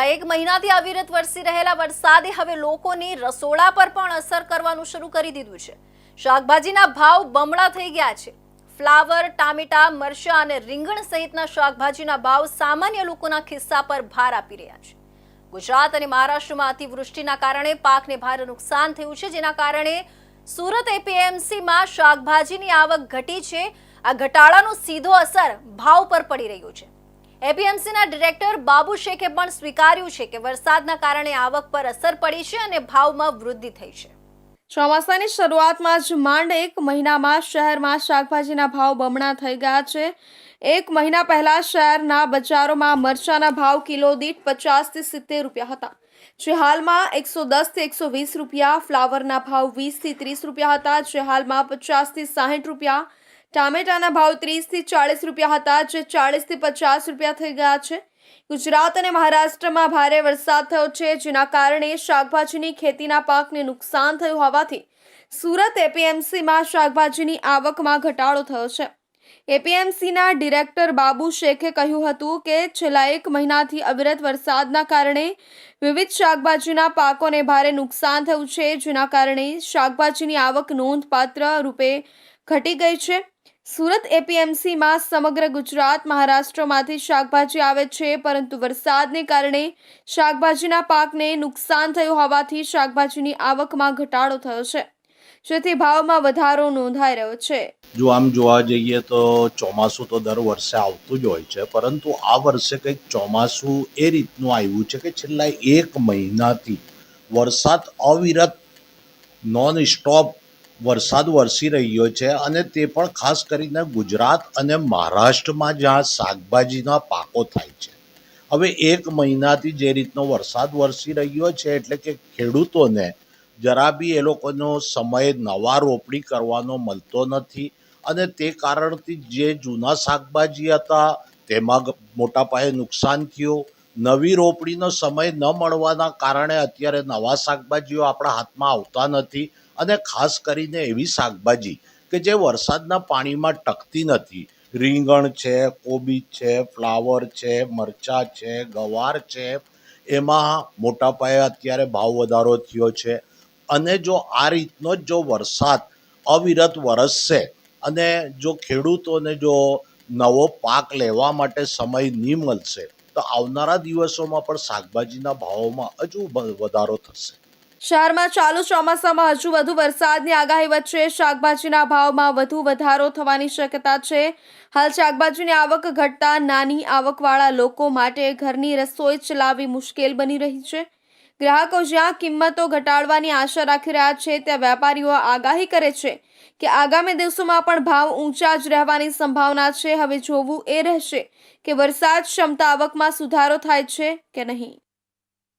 એક મહિનાથી અવિરત વરસી રહેલા વરસાદે હવે લોકોની રસોડા પર પણ અસર કરવાનું શરૂ કરી દીધું છે. શાકભાજીના ભાવ બમણા થઈ ગયા છે. ફ્લાવર, ટામેટા, મરચા અને રીંગણ સહિતના શાકભાજીના ભાવ સામાન્ય લોકોના ખિસ્સા પર ભાર આપી રહ્યા છે. ગુજરાત અને મહારાષ્ટ્રમાં અતિવૃષ્ટિના કારણે પાકને ભારે નુકસાન થયું છે, જેના કારણે સુરત એપીએમસીમાં શાકભાજીની આવક ઘટી છે. આ ઘટાડાનો સીધો અસર ભાવ પર પડી રહ્યો છે. એપીએમસીના ડિરેક્ટર બાબુ શેખે પણ સ્વીકાર્યું છે કે વરસાદના કારણે આવક પર અસર પડી છે અને ભાવમાં વૃદ્ધિ થઈ છે. ચોમાસાની શરૂઆતમાં જ માંડ એક મહિનામાં શહેરમાં શાકભાજીના ભાવ બમણા થઈ ગયા છે. એક મહિના પહેલા શહેરના બજારોમાં મરચાના ભાવ કિલો દીઠ પચાસથી સિત્તેર રૂપિયા હતા. જે હાલમાં એકસો દસથી એકસો વીસ રૂપિયા, ફ્લાવરના ભાવ વીસથી ત્રીસ રૂપિયા હતા. જે હાલમાં પચાસથી સાહીઠ રૂપિયા ટામેટાના ભાવ ત્રીસથી ચાળીસ રૂપિયા હતા, જે ચાળીસથી પચાસ રૂપિયા થઈ ગયા છે. ગુજરાત અને મહારાષ્ટ્રમાં ભારે વરસાદ થયો છે, જેના કારણે શાકભાજીની ખેતીના પાકને નુકસાન થયું હોવાથી સુરત એપીએમસીમાં શાકભાજીની આવકમાં ઘટાડો થયો છે. એપીએમસીના ડિરેક્ટર બાબુ શેખે કહ્યું હતું કે, છેલ્લા એક મહિનાથી અવિરત વરસાદના કારણે વિવિધ શાકભાજીના પાકોને ભારે નુકસાન થયું છે, જેના કારણે શાકભાજીની આવક નોંધપાત્ર રૂપે ઘટી ગઈ છે. સુરત એપીએમસીમાં સમગ્ર ગુજરાત મહારાષ્ટ્રમાંથી શાકભાજી આવે છે, પરંતુ વરસાદને કારણે શાકભાજીના પાકને નુકસાન થયું હોવાથી શાકભાજીની આવકમાં ઘટાડો થયો છે. જેથી ભાવમાં વધારો નોંધાઈ રહ્યો છે. જો આમ જોવા જઈએ તો ચોમાસું તો દર વર્ષે આવતું જ હોય છે, પરંતુ આ વર્ષે કંઈક ચોમાસું એ રીતનું આવ્યું છે કે છેલ્લા એક મહિનાથી વરસાદ અવિરત નોન સ્ટોપ વરસાદ વરસી રહ્યો છે અને તે પણ ખાસ કરીને ગુજરાત અને મહારાષ્ટ્રમાં જ્યાં શાકભાજીના પાકો થાય છે. હવે એક મહિનાથી જે રીતનો વરસાદ વરસી રહ્યો છે એટલે કે ખેડૂતોને જરા બી એ લોકોનો સમય નવા રોપણી કરવાનો મળતો નથી અને તે કારણથી જે જૂના શાકભાજી હતા તેમાં મોટા પાયે નુકસાન થયું. નવી રોપણીનો સમય ન મળવાના કારણે અત્યારે નવા શાકભાજીઓ આપણા હાથમાં આવતા નથી. અને ખાસ કરીને એવી શાકભાજી કે જે વરસાદના પાણીમાં ટકતી નથી. રીંગણ છે કોબીજ છે, ફ્લાવર છે, મરચાં છે, ગવાર છે, એમાં મોટા પાયે અત્યારે ભાવ વધારો થયો છે. અને જો આ રીતનો જ જો વરસાદ અવિરત વરસશે અને જો ખેડૂતોને જો નવો પાક લેવા માટે સમય નહીં મળશે, તો આવનારા દિવસોમાં પણ શાકભાજીના ભાવોમાં હજુ વધારો થશે. શહેરમાં ચાલુ ચોમાસામાં હજુ વધુ વરસાદની આગાહી વચ્ચે શાકભાજીના ભાવમાં વધુ વધારો થવાની શક્યતા છે. હાલ શાકભાજીની આવક ઘટતા નાની આવકવાળા લોકો માટે ઘરની રસોઈ ચલાવવી મુશ્કેલ બની રહી છે. ગ્રાહકો જ્યાં કિંમતો ઘટાડવાની આશા રાખી રહ્યા છે, ત્યાં વેપારીઓ આગાહી કરે છે કે આગામી દિવસોમાં પણ ભાવ ઊંચા જ રહેવાની સંભાવના છે. હવે જોવું એ રહેશે કે વરસાદ ક્ષમતા આવકમાં સુધારો થાય છે કે નહીં.